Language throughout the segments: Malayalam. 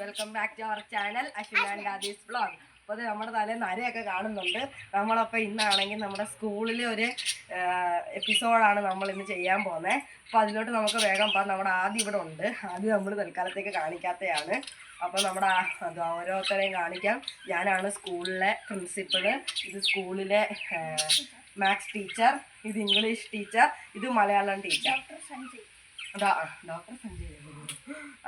Welcome back to our channel Ashwin ഗാദീസ് blog അപ്പോൾ അത് നമ്മുടെ തലേ നരയൊക്കെ കാണുന്നുണ്ട്. നമ്മളപ്പോൾ ഇന്നാണെങ്കിൽ നമ്മുടെ സ്കൂളിലെ ഒരു എപ്പിസോഡാണ് നമ്മൾ ഇന്ന് ചെയ്യാൻ പോകുന്നത് അപ്പോൾ അതിലോട്ട് നമുക്ക് വേഗം പോകാം നമ്മുടെ ആദ്യം ഇവിടെ ഉണ്ട്. ആദ്യം നമ്മൾ തൽക്കാലത്തേക്ക് കാണിക്കാത്തതാണ് അപ്പോൾ നമ്മുടെ അത് ഓരോരുത്തരെയും കാണിക്കാം. ഞാനാണ് സ്കൂളിലെ പ്രിൻസിപ്പൾ. ഇത് സ്കൂളിലെ മാത്സ് ടീച്ചർ. ഇത് ഇംഗ്ലീഷ് ടീച്ചർ. ഇത് മലയാളം ടീച്ചർ. ഡോക്ടർ സഞ്ജയ്.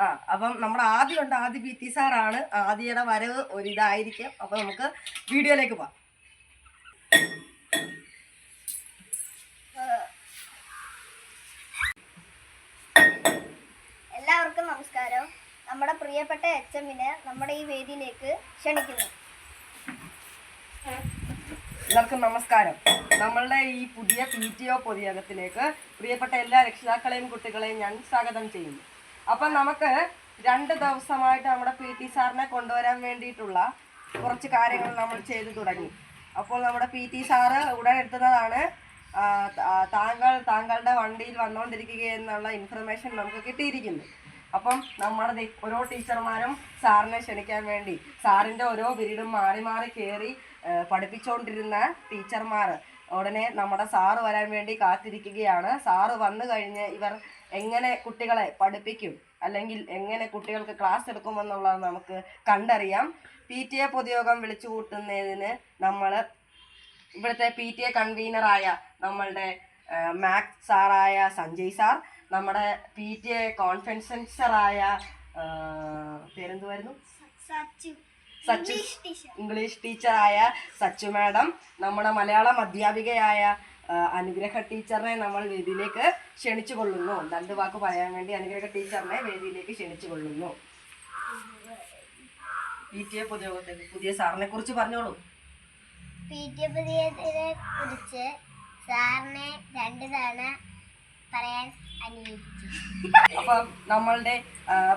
ആ അപ്പം നമ്മുടെ ആദ്യം ഉണ്ട് ആദ്യ പി ടി സാറാണ് ആദ്യയുടെ വരവ് ഒരിതായിരിക്കും. അപ്പൊ നമുക്ക് വീഡിയോയിലേക്ക് പോവാം. എല്ലാവർക്കും നമസ്കാരം. നമ്മുടെ പ്രിയപ്പെട്ട എച്ച് എമ്മിനെ നമ്മുടെ ഈ വേദിയിലേക്ക് ക്ഷണിക്കുന്നു. എല്ലാവർക്കും നമസ്കാരം. നമ്മളുടെ ഈ പുതിയ പി ടി ഒ പൊതുയോഗത്തിലേക്ക് പ്രിയപ്പെട്ട എല്ലാ രക്ഷിതാക്കളെയും കുട്ടികളെയും ഞാൻ സ്വാഗതം ചെയ്യുന്നു. അപ്പം നമുക്ക് രണ്ട് ദിവസമായിട്ട് നമ്മുടെ പി ടി സാറിനെ കൊണ്ടുവരാൻ വേണ്ടിയിട്ടുള്ള കുറച്ച് കാര്യങ്ങൾ നമ്മൾ ചെയ്തു തുടങ്ങി. അപ്പോൾ നമ്മുടെ പി ടി സാറ് ഉടൻ ആ, താങ്കൾ താങ്കളുടെ വണ്ടിയിൽ വന്നുകൊണ്ടിരിക്കുക എന്നുള്ള ഇൻഫർമേഷൻ നമുക്ക് കിട്ടിയിരിക്കുന്നു. അപ്പം നമ്മുടെ ഓരോ ടീച്ചർമാരും സാറിനെ ക്ഷണിക്കാൻ വേണ്ടി സാറിന്റെ ഓരോ വീടും മാറി മാറി കയറി പഠിപ്പിച്ചുകൊണ്ടിരുന്ന ടീച്ചർമാർ ഉടനെ നമ്മുടെ സാറ് വരാൻ വേണ്ടി കാത്തിരിക്കുകയാണ്. സാറ് വന്നു കഴിഞ്ഞ് ഇവർ എങ്ങനെ കുട്ടികളെ പഠിപ്പിക്കും? അല്ലെങ്കിൽ എങ്ങനെ കുട്ടികൾക്ക് ക്ലാസ് എടുക്കുമെന്നുള്ളത് നമുക്ക് കണ്ടറിയാം. പി ടി എ പൊതുയോഗം വിളിച്ചു കൂട്ടുന്നതിന് നമ്മൾ ഇവിടുത്തെ പി ടി എ കൺവീനറായ നമ്മളുടെ മാക്സ് സാറായ സഞ്ജയ് സാർ നമ്മുടെ പി ടി എ കോൺഫറൻസറായ പേരെന്തുവായിരുന്നു? സച്ചു ഇംഗ്ലീഷ് ടീച്ചറായ സച്ചു മാഡം നമ്മുടെ മലയാളം അധ്യാപികയായ അനുഗ്രഹ ടീച്ചറിനെ നമ്മൾ വേദിയിലേക്ക് ക്ഷണിച്ചു കൊള്ളുന്നു. രണ്ട് വാക്ക് പറയാൻ വേണ്ടി അനുഗ്രഹ ടീച്ചറിനെ വേദിയിലേക്ക് ക്ഷണിച്ചു കൊള്ളുന്നു. പി ടി എ പൊതുയോഗത്തെ പുതിയ സാറിനെ കുറിച്ച് പറഞ്ഞോളൂ. പി ടി എ പുതിയതിനെ കുറിച്ച് സാറിനെ രണ്ട് തവണ പറയാൻ അപ്പം നമ്മളുടെ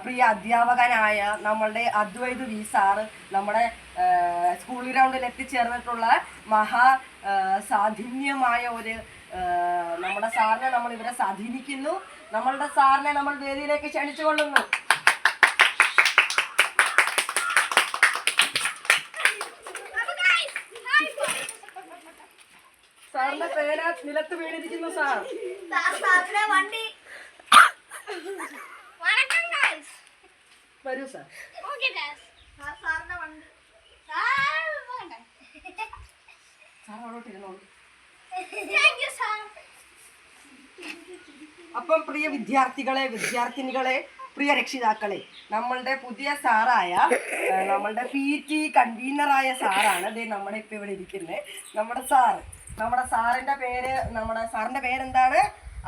പ്രിയ അധ്യാപകനായ നമ്മളുടെ അദ്വൈത് വി സാറ് നമ്മുടെ സ്കൂൾ ഗ്രൗണ്ടിൽ എത്തിച്ചേർന്നിട്ടുള്ള മഹാ സാധിന്യമായ ഒരു നമ്മുടെ സാറിനെ നമ്മൾ ഇവരെ സ്വാധീനിക്കുന്നു. നമ്മളുടെ സാറിനെ നമ്മൾ വേദിയിലേക്ക് ക്ഷണിച്ചു കൊള്ളുന്നു സാറിന്റെ പേന നിലത്ത് വീണിരിക്കുന്നു സാർ. സാറിന്റെ വണ്ടി വരൂ സാർ. അവിടോട്ട് ഇരുന്നോളൂ. അപ്പം പ്രിയ വിദ്യാർത്ഥികളെ വിദ്യാർത്ഥിനികളെ പ്രിയ രക്ഷിതാക്കളെ നമ്മളുടെ പുതിയ സാറായ നമ്മളുടെ പി ടി കൺവീനറായ സാറാണ് ദേ നമ്മുടെ ഇപ്പൊ ഇവിടെ ഇരിക്കുന്നത് നമ്മുടെ സാറ് നമ്മുടെ സാറിന്റെ പേര് നമ്മുടെ സാറിന്റെ പേരെന്താണ്?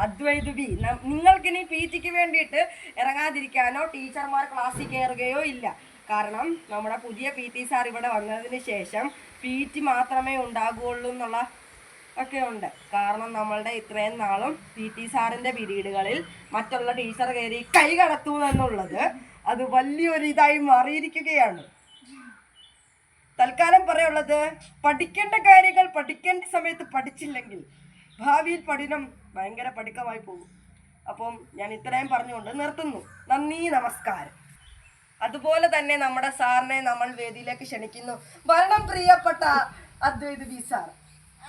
അദ്വൈത് ബി നിങ്ങൾക്കിനി പി ടിക്ക് വേണ്ടിയിട്ട് ഇറങ്ങാതിരിക്കാനോ ടീച്ചർമാർ ക്ലാസ്സിൽ കയറുകയോ ഇല്ല. കാരണം നമ്മുടെ പുതിയ പി ടി സാർ ഇവിടെ വന്നതിന് ശേഷം പി ടി മാത്രമേ ഉണ്ടാകുകയുള്ളൂ എന്നുള്ള ഒക്കെ ഉണ്ട്. കാരണം നമ്മളുടെ ഇത്രയും നാളും പി ടി സാറിന്റെ പിരീഡുകളിൽ മറ്റുള്ള ടീച്ചർ കയറി കൈ കടത്തു എന്നുള്ളത് അത് വലിയൊരു ഇതായി മാറിയിരിക്കുകയാണ്. തൽക്കാലം പറയുള്ളത് പഠിക്കേണ്ട കാര്യങ്ങൾ പഠിക്കേണ്ട സമയത്ത് പഠിച്ചില്ലെങ്കിൽ ഭാവിയിൽ പഠനം ഭയങ്കര പഠിക്കമായി പോകും. അപ്പം ഞാൻ ഇത്രയും പറഞ്ഞുകൊണ്ട് നിർത്തുന്നു. നന്ദി നമസ്കാരം. അതുപോലെ തന്നെ നമ്മുടെ സാറിനെ നമ്മൾ വേദിയിലേക്ക് ക്ഷണിക്കുന്നു. വരണം പ്രിയപ്പെട്ട അദ്വൈത് ബി സാർ.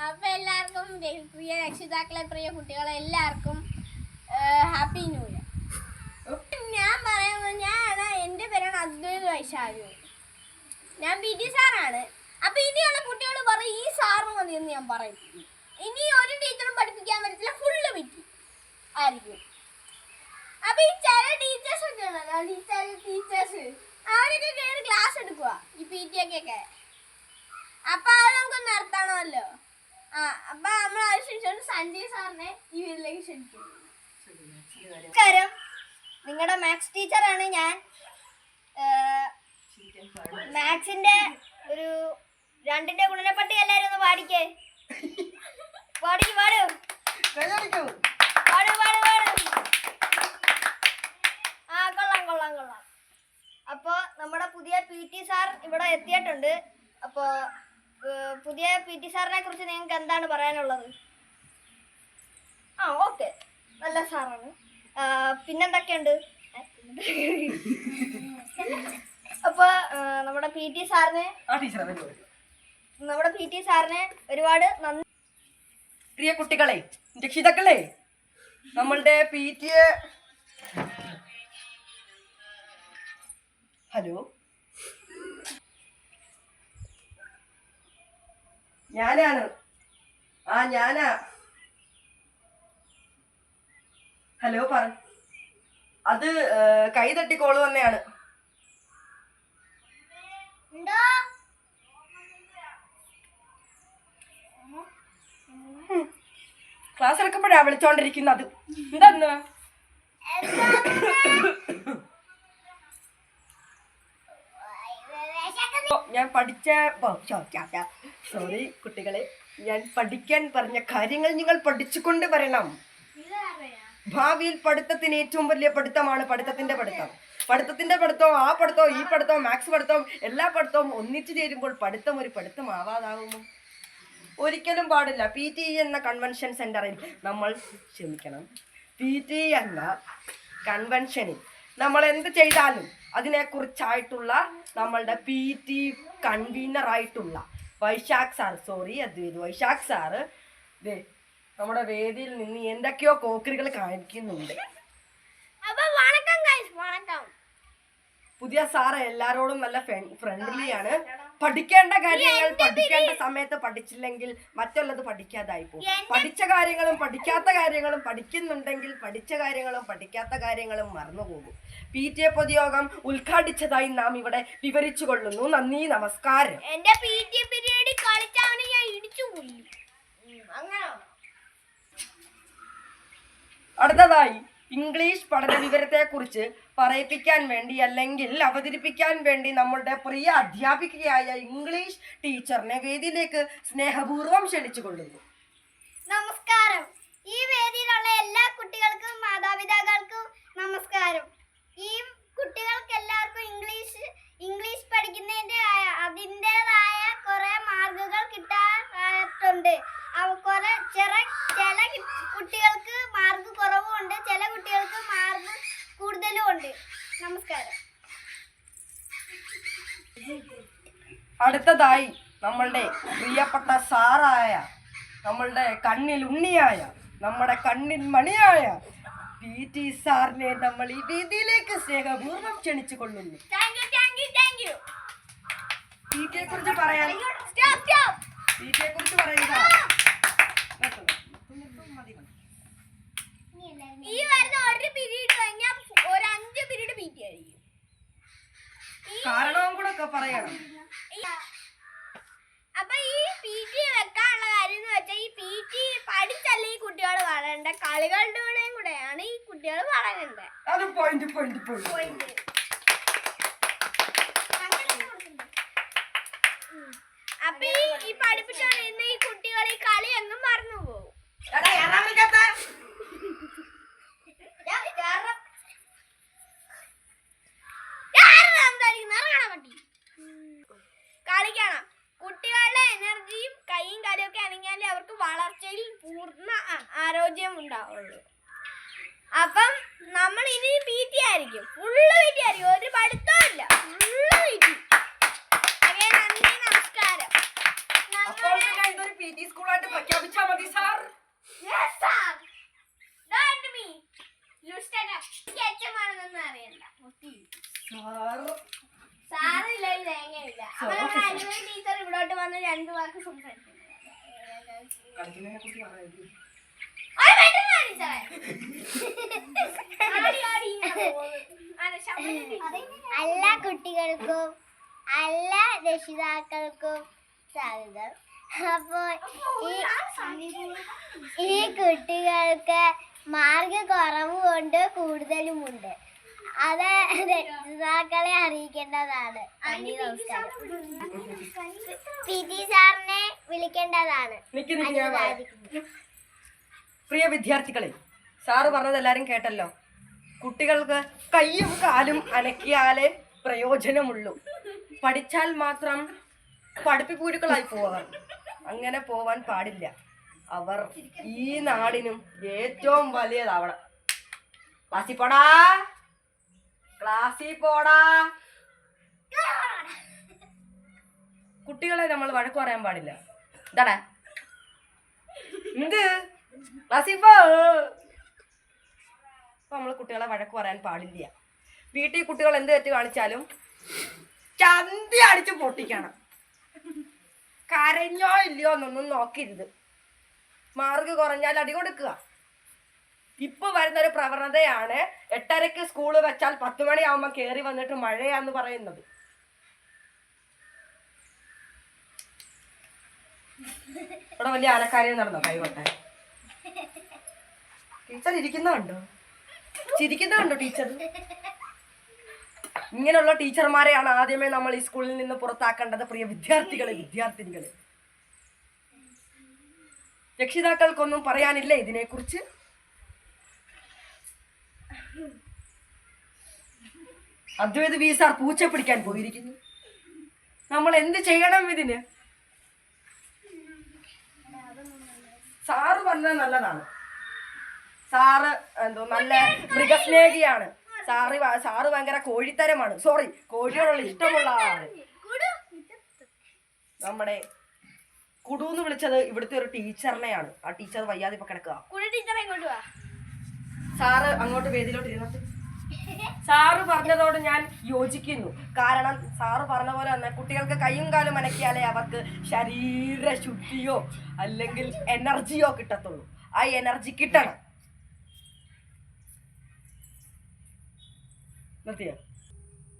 അപ്പൊ എല്ലാവർക്കും പ്രിയ രക്ഷിതാക്കളെ പ്രിയ കുട്ടികളെ എല്ലാവർക്കും ഹാപ്പി ന്യൂ ഇയർ. ഞാൻ പറയുന്നത് ഞാൻ എന്റെ പേരാണ് അദ്വൈത് വൈശാഖി ഞാൻ പി ടി സാറാണ്. അപ്പൊ ഇനിയുള്ള കുട്ടികൾ പറയും ഈ സാറ് എന്ന് ഞാൻ പറയും. ഇനി ഒരു ടീച്ചറും പഠിപ്പിക്കാൻ പറ്റില്ല ഫുള്ള് വിറ്റി ആയിരിക്കും. അപ്പൊ ഈ ചില ടീച്ചേഴ്സ് ഒക്കെ ഉണ്ടല്ലോ ടീച്ചർ ടീച്ചേഴ്സ് അവരൊക്കെ കയറി ക്ലാസ് എടുക്കുക ഈ പി ടി ഒക്കെ അപ്പൊ അത് നമുക്ക് നിർത്തണമല്ലോ. ആ അപ്പൊ നമ്മൾ അത് ക്ഷണിച്ചോണ്ട് സഞ്ജയ് സാറിനെ ഈ വീട്ടിലേക്ക് ക്ഷണിക്കുന്നു. നമസ്കാരം നിങ്ങളുടെ മാത്സ് ടീച്ചറാണ് ഞാൻ. മാത്സിന്റെ ഒരു രണ്ടിന്റെ ഗുണനപ്പട്ടി എല്ലാരും ഒന്ന് പാടിക്കേ പാടിക്ക് പാടൂ. കൈയടിക്കൂ. പാടൂ പാടൂ പാടൂ. ആ കൊള്ളാം കൊള്ളാം കൊള്ളാം. അപ്പോൾ നമ്മുടെ പുതിയ പി ടി സാർ ഇവിടെ എത്തിയിട്ടുണ്ട്. അപ്പോൾ പുതിയ പി ടി സാറിനെ കുറിച്ച് നിങ്ങൾക്ക് എന്താണ് പറയാനുള്ളത്? ആ ഓക്കെ. നല്ല സാറാണ്. പിന്നെന്തൊക്കെയുണ്ട്? അപ്പൊ നമ്മുടെ പി ടി സാറിന് നമ്മുടെ പി ടി സാറിന് ഒരുപാട് നന്ദി പ്രിയ കുട്ടികളെ രക്ഷിതാക്കളെ നമ്മളുടെ പി ടി എ ഹലോ? ഞാനാണ്. ആ ഞാനാ. ഹലോ പറ. അത് കൈ തട്ടി കോൾ വന്നെയാണ് ക്ലാസ് എടുക്കുമ്പോഴാ വിളിച്ചോണ്ടിരിക്കുന്നത് എന്താന്ന് ഞാൻ പഠിച്ച സോറി കുട്ടികളെ. ഞാൻ പഠിക്കാൻ പറഞ്ഞ കാര്യങ്ങൾ നിങ്ങൾ പഠിച്ചുകൊണ്ട് വരണം. ഭാവിയിൽ പഠിത്തത്തിന് ഏറ്റവും വലിയ പഠിത്തമാണ് പഠിത്തത്തിന്റെ പഠിത്തം. പഠിത്തത്തിന്റെ പഠിത്തവും ആ പഠിത്തവും ഈ പഠിത്തവും മാത്സ് പഠിത്തവും എല്ലാ പഠിത്തവും ഒന്നിച്ചു ചേരുമ്പോൾ പഠിത്തം ഒരു പഠിത്തം ആവാതാകുമോ ഒരിക്കലും പാടില്ല. പി ടി എന്ന കൺവെൻഷൻ സെന്ററിൽ നമ്മൾ ക്ഷമിക്കണം. പി ടി എന്ന കൺവെൻഷനിൽ നമ്മൾ എന്ത് ചെയ്താലും അതിനെക്കുറിച്ചായിട്ടുള്ള നമ്മളുടെ പി ടി കൺവീനർ ആയിട്ടുള്ള Vaishakh sir sorry Advaith Vaishakh sir ദേ നമ്മുടെ വേദിയിൽ നിന്ന് എന്തൊക്കെയോ കോക്കറികൾ കാണിക്കുന്നുണ്ട്. പുതിയ സാറ് എല്ലാരോടും നല്ല ഫ്രണ്ട്ലി ആണ്. പഠിക്കേണ്ട കാര്യങ്ങൾ പഠിക്കേണ്ട സമയത്ത് പഠിച്ചില്ലെങ്കിൽ മറ്റുള്ളത് പഠിക്കാതായി പോകും. പഠിച്ച കാര്യങ്ങളും പഠിക്കാത്ത കാര്യങ്ങളും പഠിക്കുന്നുണ്ടെങ്കിൽ പഠിച്ച കാര്യങ്ങളും പഠിക്കാത്ത കാര്യങ്ങളും മറന്നുപോകും. പി. ടി. എ. പൊതുയോഗം ഉദ്ഘാടിച്ചതായി നാം ഇവിടെ വിവരിച്ചു കൊള്ളുന്നു നന്ദി നമസ്കാരം. എന്റെ പി. ടി. പീരീഡിൽ കളിച്ചാണ് ഞാൻ ഇടിച്ചു അങ്ങനെ. അടുത്തതായി ഇംഗ്ലീഷ് പഠന വിവരത്തെക്കുറിച്ച് പറയിപ്പിക്കാൻ വേണ്ടി അല്ലെങ്കിൽ അവതരിപ്പിക്കാൻ വേണ്ടി നമ്മളുടെ പ്രിയ അധ്യാപികയായ ഇംഗ്ലീഷ് ടീച്ചറിനെ വേദിയിലേക്ക് സ്നേഹപൂർവം ക്ഷണിച്ചുകൊള്ളുന്നു. നമസ്കാരം. ഈ വേദിയിലുള്ള എല്ലാ കുട്ടികൾക്കും മാതാപിതാക്കൾക്കും നമസ്കാരം ഈ കുട്ടികൾക്ക് എല്ലാവർക്കും ഇംഗ്ലീഷ് ഇംഗ്ലീഷ് പഠിക്കുന്നതിന്റെ ആയ- അതിന്റെതായ കുറെ മാർക്കുകൾ കിട്ടാറുണ്ട് അവ കുറെ ചില ചില കി- കുട്ടികൾക്ക് മാർക്ക് കുറവുമുണ്ട് ചില കുട്ടികൾക്ക് മാർക്ക് കൂടുതലും ഉണ്ട് നമസ്കാരം അടുത്തതായി നമ്മളുടെ പ്രിയപ്പെട്ട സാറായ നമ്മളുടെ കണ്ണിൽ ഉണ്ണിയായ നമ്മുടെ കണ്ണിൽ മണിയായ പി ടി സാറിനെ നമ്മൾ ഈ രീതിയിലേക്ക് സ്നേഹപൂർവം ക്ഷണിച്ചു കൊള്ളുന്നു പി ടിയെ കുറിച്ച് പറയാൻ സ്റ്റോപ്പ് സ്റ്റോപ്പ് പി ടിയെ കുറിച്ച് പറയുക ഈ വരുന്ന ഒരു പീരീഡ് കഴിഞ്ഞാൽ ഒരു അഞ്ച് പീരീഡ് പി ടി ആയിരിക്കും. കാരണവും കൂടെ ഒക്കെ പറയണം. പോയിന്റ് പോയിന്റ് പോയിന്റ് സാറില്ല തേങ്ങയില്ല. അപ്പൊ ടീച്ചർ ഇവിടോട്ട് വന്ന് രണ്ടു വാക്ക്. എല്ലാ കുട്ടികൾക്കും എല്ലാ രക്ഷിതാക്കൾക്കും സ്വാഗതം അപ്പോൾ ഈ കുട്ടികൾക്ക് മാർഗ് കുറവുമുണ്ട് കൂടുതലുമുണ്ട്. അത് രക്ഷിതാക്കളെ അറിയിക്കേണ്ടതാണ്. നന്ദി നമസ്കാരം. പി ടി സാറിനെ വിളിക്കേണ്ടതാണ്. നിക്ക് നിക്ക് ഞാൻ പറയാം. പ്രിയ വിദ്യാർത്ഥികളെ സാറ് പറഞ്ഞത് എല്ലാരും കേട്ടല്ലോ. കുട്ടികൾക്ക് കയ്യും കാലും അനക്കിയാലേ പ്രയോജനമുള്ളൂ. പഠിച്ചാൽ മാത്രം പഠിപ്പിക്കൂരുക്കളായി പോവാൻ. അങ്ങനെ പോവാൻ പാടില്ല. അവർ ഈ നാടിനും ഏറ്റവും വലിയതാവണം. ക്ലാസ്സിൽ പോടാ ക്ലാസ്സിൽ പോടാ. കുട്ടികളെ നമ്മൾ വഴക്ക് പറയാൻ പാടില്ല. ഇതാടാ എന്ത് ക്ലാസ്സിൽ പോ. നമ്മൾ കുട്ടികളെ വഴക്ക് പറയാൻ പാടില്ല. വീട്ടിൽ കുട്ടികൾ എന്ത് തെറ്റ് കാണിച്ചാലും ചന്തി അടിച്ച് പൊട്ടിക്കണം. കരഞ്ഞോ ഇല്ലയോ എന്നൊന്നും നോക്കരുത്. മാർക്ക് കുറഞ്ഞാൽ അടി കൊടുക്കുക. ഇപ്പൊ വരുന്ന ഒരു പ്രവണതയാണ് എട്ടരയ്ക്ക് സ്കൂൾ വെച്ചാൽ പത്ത് മണിയാവുമ്പോൾ കയറി വന്നിട്ട് മഴയാന്ന് പറയുന്നത്. ഇവിടെ വലിയ ആനക്കാര്യം നടന്നോ? കൈകൊട്ടെ. ടീച്ചർ ഇരിക്കുന്നുണ്ടോ ചിരിക്കുന്നുണ്ടോ ടീച്ചർ? ഇങ്ങനെയുള്ള ടീച്ചർമാരെയാണ് ആദ്യമേ നമ്മൾ ഈ സ്കൂളിൽ നിന്ന് പുറത്താക്കേണ്ടത്. പ്രിയ വിദ്യാർത്ഥികളെ വിദ്യാർത്ഥിനികളെ. രക്ഷിതാക്കൾക്കൊന്നും പറയാനില്ല ഇതിനെക്കുറിച്ച്? അദ്വൈത് വി സാർ പൂച്ച പിടിക്കാൻ പോയിരിക്കുന്നു. നമ്മൾ എന്ത് ചെയ്യണം ഇതിന്? സാറ് പറഞ്ഞത് നല്ലതാണ്. സാറ് എന്തോ നല്ല മൃഗസ്നേഹിയാണ്. സാറ് സാറ് ഭയങ്കര കോഴിത്തരമാണ്. സോറി കോഴിയോടുള്ള ഇഷ്ടമുള്ള ആളാണ്. നമ്മുടെ കുടു എന്ന് വിളിച്ചത് ഇവിടുത്തെ ഒരു ടീച്ചറിനെയാണ്. ആ ടീച്ചർ വയ്യാതെ ഇപ്പൊ കിടക്കുക കുടി ടീച്ചറെ ഇങ്ങോട്ട് വാ സാറ് അങ്ങോട്ട് വേദിയിലോട്ട് ഇരുന്നു സാറ് പറഞ്ഞതോട് ഞാൻ യോജിക്കുന്നു. കാരണം സാറ് പറഞ്ഞ പോലെ തന്നെ കുട്ടികൾക്ക് കൈയും കാലും അനക്കിയാലേ അവർക്ക് ശരീരശുദ്ധിയോ അല്ലെങ്കിൽ എനർജിയോ കിട്ടത്തുള്ളൂ. ആ എനർജി കിട്ടണം.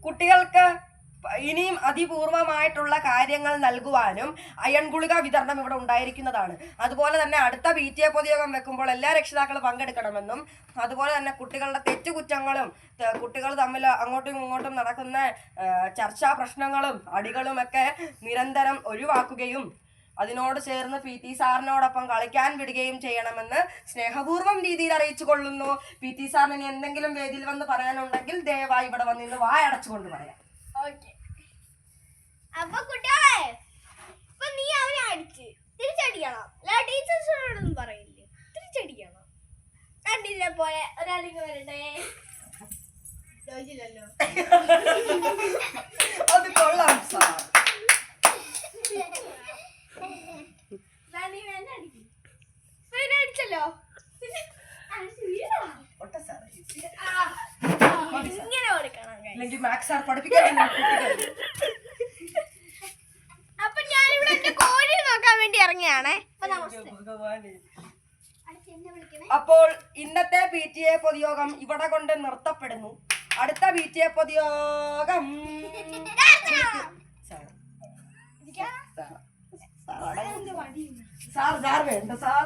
കുട്ടികൾക്ക് ഇനിയും അതിപൂർവമായിട്ടുള്ള കാര്യങ്ങൾ നൽകുവാനും അയൺ ഗുളിക വിതരണം ഇവിടെ ഉണ്ടായിരിക്കുന്നതാണ്. അതുപോലെ തന്നെ അടുത്ത പി ടി എ പൊതുയോഗം വെക്കുമ്പോൾ എല്ലാ രക്ഷിതാക്കളും പങ്കെടുക്കണമെന്നും അതുപോലെ തന്നെ കുട്ടികളുടെ തെറ്റുകുറ്റങ്ങളും കുട്ടികൾ തമ്മിൽ അങ്ങോട്ടും ഇങ്ങോട്ടും നടക്കുന്ന ചർച്ചാ പ്രശ്നങ്ങളും അടികളും ഒക്കെ നിരന്തരം ഒഴിവാക്കുകയും അതിനോട് ചേർന്ന് പി ടി സാറിനോടൊപ്പം കളിക്കാൻ വിടുകയും ചെയ്യണമെന്ന് സ്നേഹപൂർവം രീതിയിൽ അറിയിച്ചു കൊള്ളുന്നു പി ടി സാറിന് എന്തെങ്കിലും വേദിയിൽ വന്ന് പറയാനുണ്ടെങ്കിൽ ദയവായി ഇവിടെ വന്നിരുന്ന് വായടച്ചുകൊണ്ട് പറയാം. ഓക്കെ അപ്പൊ കുട്ടികളെ ഇപ്പൊ നീ അവനെ അടിച്ച് തിരിച്ചടിക്കണം. അല്ല ടീച്ചേഴ്സിനോടൊന്നും പറയില്ലേ? തിരിച്ചടിക്കണം. കണ്ടില്ല പോലെ ഒരാളിങ്ങ് വരട്ടെ. ചോദിച്ചില്ലല്ലോ അത് കൊള്ളാം സാർ ദാ നീ എന്നെ അടിക്ക്. ഇപ്പൊ എന്നെ അടിച്ചല്ലോ പിന്നെ അടിച്ച് വീഴാ. ഒട്ട സാറേ ആ, ഇങ്ങനെ മാത്സ് സാർ പഠിപ്പിക്കാൻ അപ്പൊ ഞാനിവിടെ എന്റെ കോഴി നോക്കാൻ വേണ്ടി ഇറങ്ങിയാണേ അപ്പോൾ ഇന്നത്തെ പി ടി എ പൊതുയോഗം ഇവിടെ കൊണ്ട് നിർത്തപ്പെടുന്നു. അടുത്ത പി ടി എ പൊതുയോഗം. സാർ സാർ വേണ്ട സാർ.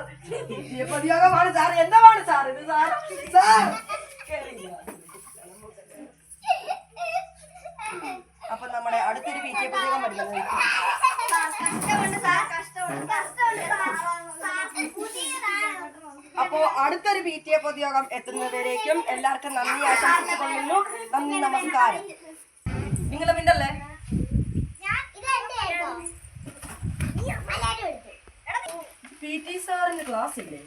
പൊതുയോഗമാണ് സാർ. എന്താണ് സാർ ഇത് സാർ? സാർ കേറില്ല. അപ്പൊ നമ്മുടെ അടുത്തൊരു പി ടി എ പൊതുയോഗം വരുന്നത് കഷ്ടമുണ്ട് സാർ കഷ്ടമുണ്ട് കഷ്ടമുണ്ട് അപ്പോ അടുത്തൊരു പി ടി എ പൊതുയോഗം എത്തുന്നവരേക്കും എല്ലാവർക്കും നന്ദി ആശംസിച്ചുകൊള്ളുന്നു. നന്ദി നമസ്കാരം. നിങ്ങൾ മിണ്ടല്ലേ? പി. ടി സാറിന് ക്ലാസ് ഇല്ലേ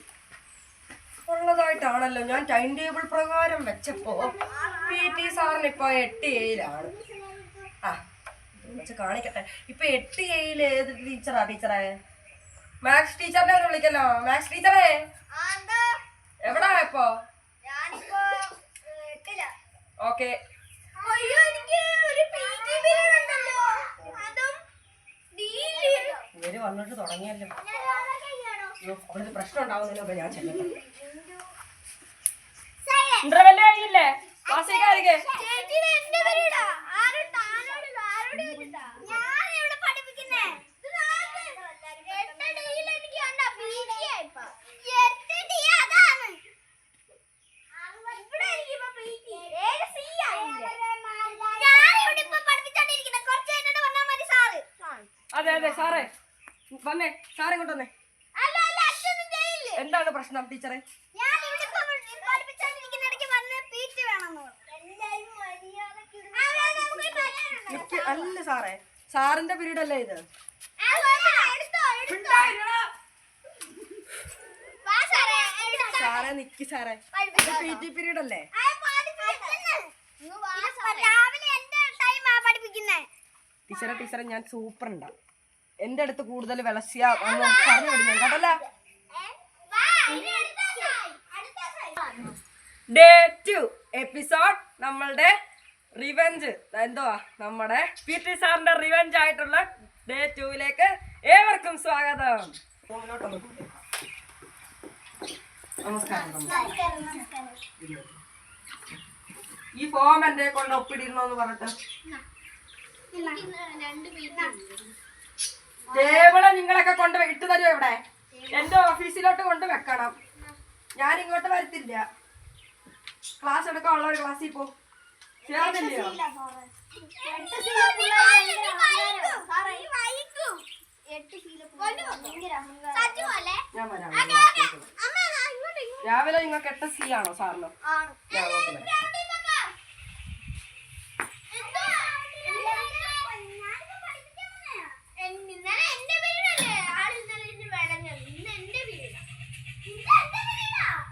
ഉള്ളതായിട്ടാണല്ലോ ഞാൻ ടൈം ടേബിൾ പ്രകാരം വെച്ചപ്പോ പി ടി സാറിന് ഇപ്പൊ എട്ട് എയിലാണ് ആ വെച്ച് കാണിക്കട്ടെ. ഇപ്പൊ എട്ട് എയിൽ ഏത് ടീച്ചറാ ടീച്ചറേ മാത്സ് ടീച്ചറിനെ ഒന്ന് വിളിക്കല്ലോ. മാത്സ് ടീച്ചറേ അതും ഓക്കെ ഇവർ വന്നിട്ട് തുടങ്ങിയല്ലോ. അവിടുത്തെ പ്രശ്നം ഉണ്ടാവുന്നതിന് മുമ്പ് ഞാൻ ചെല്ലട്ടെ ഇന്റർവെൽ കഴിഞ്ഞില്ലേ ക്ലാസ്സിൽ കയറിക്കേ ചേച്ചി ഇത് എന്റെ period ആ. ആരും താനോടില്ല, ആരോടും ചോദിച്ചിട്ടാ. ഞാനിവിടെ പഠിപ്പിക്കുന്നെ. ഇത് നാല്. എട്ട് D യിൽ എനിക്ക് കണ്ട PT ആ ഇപ്പൊ. എട്ട് D അതാണ്. ഇവിടെ എനിക്കിപ്പോ PT. ഏഴ് C ആയില്ലേ? ഞാനിവിടെ ഇപ്പൊ പഠിപ്പിച്ചോണ്ടിരിക്കുന്നെ. കുറച്ച് കഴിഞ്ഞിട്ട് വന്നാ മതി സാറ്. അതെ സാറേ. വന്നേ സാറേ ഇങ്ങോട്ട് വന്നേ? എന്താണ് പ്രശ്നം ടീച്ചറെ? അല്ല സാറേ. സാറിന്റെ പീരീഡ് അല്ലേ ഇത്? ആ, വേണ്ട, എടുത്തോ, എടുത്തോ. വാ സാറേ, എടുത്തോ. സാറേ നിക്ക് സാറേ. ഇത്. പി ടി പീരീഡ് അല്ലേ ടീച്ചറെ ടീച്ചറെ ഞാൻ സൂപ്പർ ഉണ്ടാ. എന്റെ അടുത്ത് കൂടുതൽ വിളസിയ പറഞ്ഞു വിടുന്നു കേട്ടല്ലേ? ഡേ ടു എപ്പിസോഡ് നമ്മളുടെ റിവെഞ്ച് എന്തുവാ? നമ്മുടെ പി ടി സാറിന്റെ റിവെഞ്ച് ആയിട്ടുള്ള ഡേ ടുവിലേക്ക് ഏവർക്കും സ്വാഗതം. നമസ്കാരം. ഈ ഫോം എന്റെ കൊണ്ട് ഒപ്പിടിയിരുന്നോന്ന് പറഞ്ഞിട്ട്? രണ്ട് പേര് ടേബിൾ നിങ്ങളൊക്കെ കൊണ്ട് ഇട്ട് തരുമോ ഇവിടെ? എന്റെ ഓഫീസിലോട്ട് കൊണ്ട് വെക്കണം. ഞാൻ ഇങ്ങോട്ട് വരത്തില്ല. ക്ലാസ് എടുക്കാനുള്ള ഒരു ക്ലാസ്സിൽ പോ. ചേർന്നില്ലയോ? ഞാൻ വരാം. രാവിലെ നിങ്ങൾക്ക് എട്ട് സി ആണോ സാറിന് ഞാൻ നോക്കുന്നത് ഇന്നലെ എന്റെ വീടല്ലേ ആൾ ഇന്നലെ ഇന്ന് വിളഞ്ഞത് ഇന്ന് എന്റെ വീടാ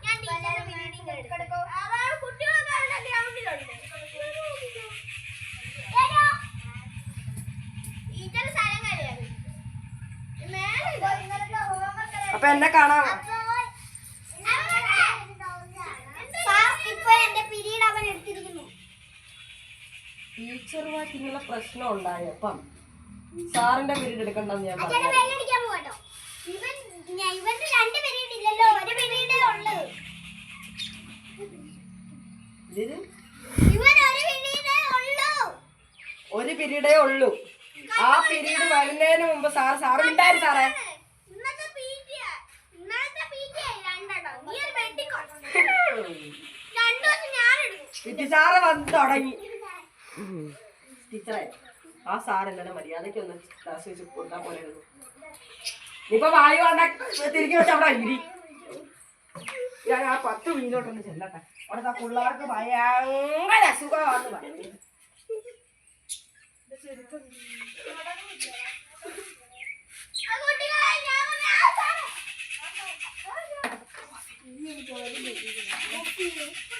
ഞാൻ ടീച്ചറുടെ വീടിന്റെ എടുക്കും അതാണ് കുട്ടികളൊക്കെ അവിടെ ഗ്രൗണ്ടിലുണ്ട് ടീച്ചർ സ്ഥലം കഴിയാണ് അപ്പൊ എന്നെ കാണാ. ഇപ്പൊ എന്റെ പിരീഡ് അവൻ എടുത്തിരിക്കുന്നു. ടീച്ചറുമായിട്ട് ഇങ്ങനെ പ്രശ്നം ഉണ്ടായപ്പം സാറിന്റെ പീരീഡ് എടുക്കണ്ടെന്ന് ഞാൻ ചേട്ടാ പറഞ്ഞു വെള്ളടിക്കാൻ പോകട്ടോ. ഇവൻ ഞാൻ- ഇവന് രണ്ട് പീരീഡ് ഇല്ലല്ലോ. ഒരു പിരീഡേ ഉള്ളു. ഇത് ഇവൻ ഒരു പീരീഡേ ഉള്ളു. ഒരു പീരീഡേ ഉള്ളൂ. ആ പിരീഡ് വരുന്നതിന് മുമ്പ് സാർ സാറ് ഉണ്ടായിരുന്നു സാറേ ഇന്നത്തെ പീറ്റി ഇന്നത്തെ പീറ്റി രണ്ടെണ്ണം നീ ഒരു വെട്ടിക്കോ സാറ് വന്ന് തുടങ്ങി. ടീച്ചറെ ആ സാർ എന്നോട് മര്യാദയ്ക്ക് ഒന്ന് ക്ലാസ് വെച്ച് കൊടുത്താൽ പോലെ ഇപ്പൊ വായു വേണ്ട തിരികെ വെച്ച് അവിടെ ഇരി. ഞാൻ ആ പത്ത് മീനോട്ടൊന്ന് ചെല്ലട്ടെ. അവിടുത്തെ പിള്ളേർക്ക് ഭയങ്കര അസുഖമാണെന്ന് പറഞ്ഞു. ഞാൻ Thank you.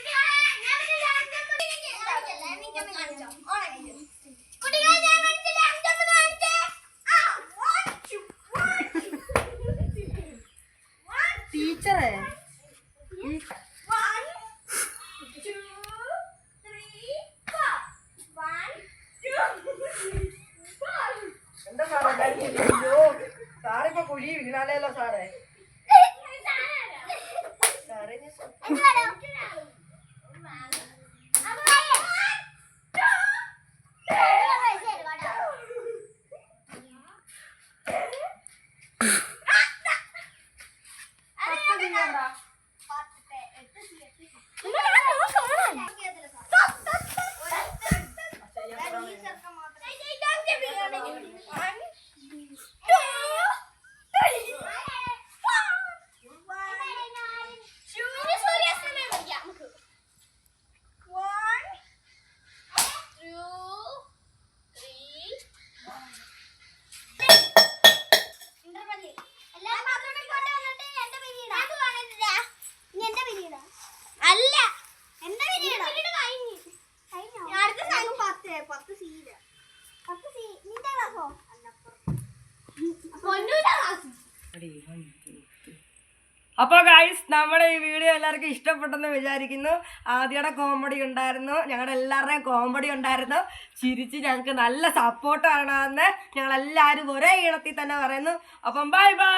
അപ്പോൾ ഗൈസ് നമ്മുടെ ഈ വീഡിയോ എല്ലാവർക്കും ഇഷ്ടപ്പെട്ടെന്ന് വിചാരിക്കുന്നു. ആദ്യയുടെ കോമഡി ഉണ്ടായിരുന്നു. ഞങ്ങളുടെ എല്ലാവരുടെയും കോമഡി ഉണ്ടായിരുന്നു. ചിരിച്ച് ഞങ്ങൾക്ക് നല്ല സപ്പോർട്ട് ആണെന്ന് ഞങ്ങൾ എല്ലാവരും ഒരേ ഈണത്തിൽ തന്നെ പറയുന്നു. അപ്പം ബൈ ബൈ